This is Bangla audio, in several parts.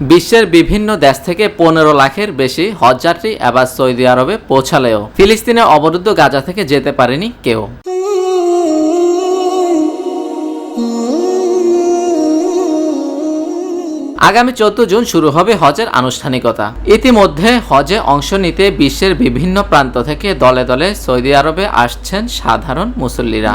বিশ্বের বিভিন্ন দেশ থেকে পনেরো লাখের বেশি হজযাত্রী এবার সৌদি আরবে পৌঁছালেও ফিলিস্তিনে অবরুদ্ধ গাজা থেকে যেতে পারেনি কেউ। আগামী চোদ্দ জুন শুরু হবে হজের আনুষ্ঠানিকতা। ইতিমধ্যে হজে অংশ নিতে বিশ্বের বিভিন্ন প্রান্ত থেকে দলে দলে সৌদি আরবে আসছেন সাধারণ মুসল্লিরা।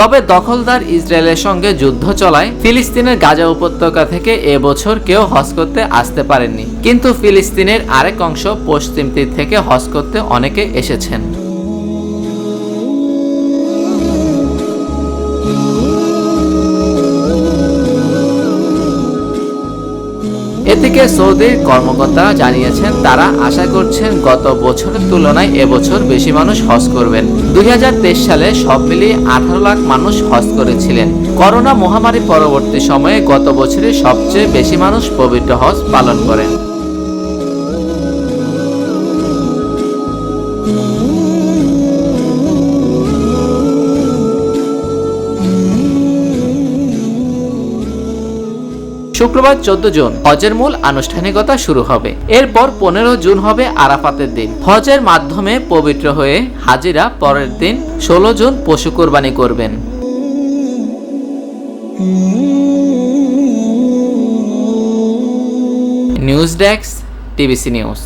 তবে দখলদার ইসরায়েলের সঙ্গে যুদ্ধ চলায় ফিলিস্তিনের গাজা উপত্যকা থেকে এবছর কেউ হজ করতে আসতে পারেননি। কিন্তু ফিলিস্তিনের আরেক অংশ পশ্চিম তীর থেকে হজ করতে অনেকে এসেছেন। এদিকে সৌদির কর্মকর্তারা জানিয়েছেন, তারা আশা করছেন গত বছরের তুলনায় এবছর বেশি মানুষ হজ করবেন। দুই সালে সব মিলিয়ে আঠারো লাখ মানুষ হজ করেছিলেন। করোনা মহামারী পরবর্তী সময়ে গত বছরে সবচেয়ে বেশি মানুষ পবিত্র হজ পালন করেন। শুক্রবার চোদ্দ জুন হজের মূল আনুষ্ঠানিকতা শুরু হবে। এরপর পনেরো জুন হবে আরাফাতের দিন। হজের মাধ্যমে পবিত্র হয়ে হাজিরা পরের দিন ষোলো জুন পশু কোরবানি করবেন। News desk, TVC news.